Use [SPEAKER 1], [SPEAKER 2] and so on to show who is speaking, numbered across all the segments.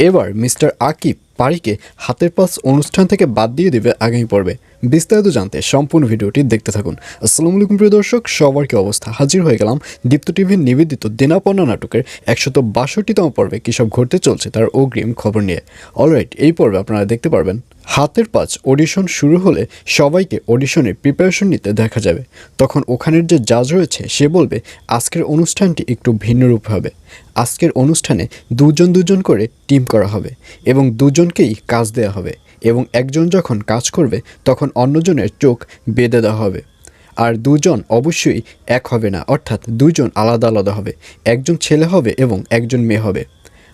[SPEAKER 1] এবার মিস্টার আকিব পারিকে হাতের পাস অনুষ্ঠান থেকে বাদ দিয়ে দেবে আগামী পর্বে। বিস্তারিত জানতে সম্পূর্ণ ভিডিওটি দেখতে থাকুন। আসসালামু আলাইকুম, প্রিয় দর্শক, সবার কি অবস্থা? হাজির হয়ে গেলাম দীপ্ত টিভির নিবেদিত দেনাপন্না নাটকের একশত বাষট্টিতম পর্বে কী সব ঘটতে চলছে তার অগ্রিম খবর নিয়ে। অলরাইট এই পর্বে আপনারা দেখতে পারবেন হাতের পাঁচ অডিশন শুরু হলে সবাইকে অডিশনের প্রিপারেশন নিতে দেখা যাবে। তখন ওখানের যে জাজ রয়েছে, সে বলবে, আজকের অনুষ্ঠানটি একটু ভিন্নরূপ হবে। আজকের অনুষ্ঠানে দুজন দুজন করে টিম করা হবে এবং দুজনকেই কাজ দেওয়া হবে এবং একজন যখন কাজ করবে, তখন অন্যজনের চোখ বেঁধে দেওয়া হবে। আর দুজন অবশ্যই এক হবে না, অর্থাৎ দুজন আলাদা আলাদা হবে। একজন ছেলে হবে এবং একজন মেয়ে হবে।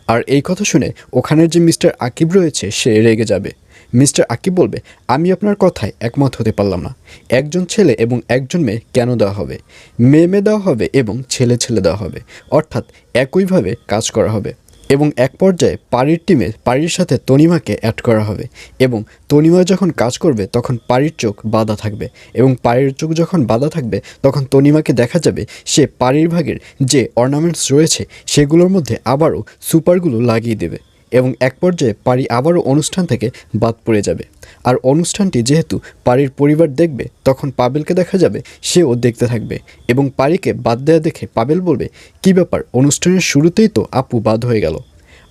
[SPEAKER 1] আর এই কথা শুনে ওখানের যে মিস্টার আকিব রয়েছে, সে রেগে যাবে। মিস্টার আকিব বলবে, আমি আপনার কথায় একমত হতে পারলাম না। একজন ছেলে এবং একজন মেয়ে কেন দেওয়া হবে? মেয়ে মেয়ে দেওয়া হবে এবং ছেলে ছেলে দেওয়া হবে। অর্থাৎ একইভাবে কাজ করা হবে এবং এক পর্যায়ে পাড়ির টিমে পাড়ির সাথে তনিমাকে অ্যাড করা হবে এবং তনিমা যখন কাজ করবে, তখন পাড়ির চোখ বাঁধা থাকবে এবং পাড়ির চোখ যখন বাঁধা থাকবে, তখন তনিমাকে দেখা যাবে সে পাড়ির ভাগের যে অর্নামেন্টস রয়েছে, সেগুলোর মধ্যে আবারও সুপারগুলো লাগিয়ে দেবে। এবং এক পর্যায়ে পারি আবারও অনুষ্ঠান থেকে বাদ পড়ে যাবে। আর অনুষ্ঠানটি যেহেতু পারির পরিবার দেখবে, তখন পাবেলকে দেখা যাবে, সেও দেখতে থাকবে। এবং পারিকে বাদ দেওয়া দেখে পাবেল বলবে, কি ব্যাপার, অনুষ্ঠানের শুরুতেই তো আপু বাদ হয়ে গেল।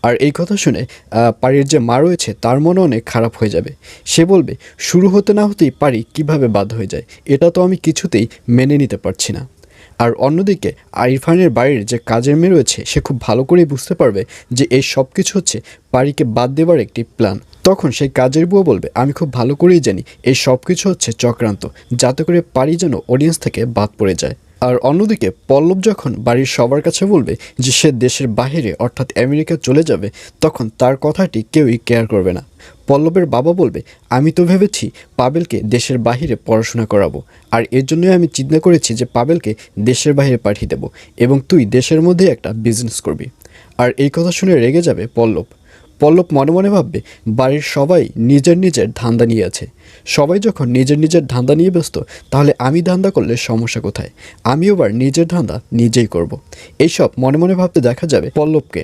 [SPEAKER 1] আর এই কথা শুনে পারির যে মা রয়েছে, তার মনে অনেক খারাপ হয়ে যাবে। সে বলবে, শুরু হতে না হতেই পারি কীভাবে বাদ হয়ে যায়, এটা তো আমি কিছুতেই মেনে নিতে পারছি না। আর অন্যদিকে, আইরফানের বাড়ির যে কাজের মেয়ে রয়েছে, সে খুব ভালো করেই বুঝতে পারবে যে এই সব কিছু হচ্ছে পারিকে বাদ দেওয়ার একটি প্ল্যান তখন সেই কাজের বুয়া বলবে, আমি খুব ভালো করেই জানি এই সব কিছু হচ্ছে চক্রান্ত, যাতে করে পারি যেন অডিয়েন্স থেকে বাদ পড়ে যায়। আর অন্যদিকে, পল্লব যখন বাড়ির সবার কাছে বলবে যে সে দেশের বাইরে অর্থাৎ আমেরিকা চলে যাবে, তখন তার কথাটি কেউই কেয়ার করবে না। পল্লবের বাবা বলবে, আমি তো ভেবেছি পাবেলকে দেশের বাইরে পড়াশোনা করাবো। আর এর জন্যই আমি চিন্তা করেছি যে পাবেলকে দেশের বাইরে পাঠিয়ে দেবো এবং তুই দেশের মধ্যে একটা বিজনেস করবি। আর এই কথা শুনে রেগে যাবে পল্লব। পল্লব মনে মনে ভাববে, বাড়ির সবাই নিজের নিজের ধান্দা নিয়ে আছে। সবাই যখন নিজের নিজের ধান্দা নিয়ে ব্যস্ত, তাহলে আমি ধান্দা করলে সমস্যা কোথায়? আমিও আবার নিজের ধান্দা নিজেই করব। এইসব মনে মনে ভাবতে দেখা যাবে পল্লবকে।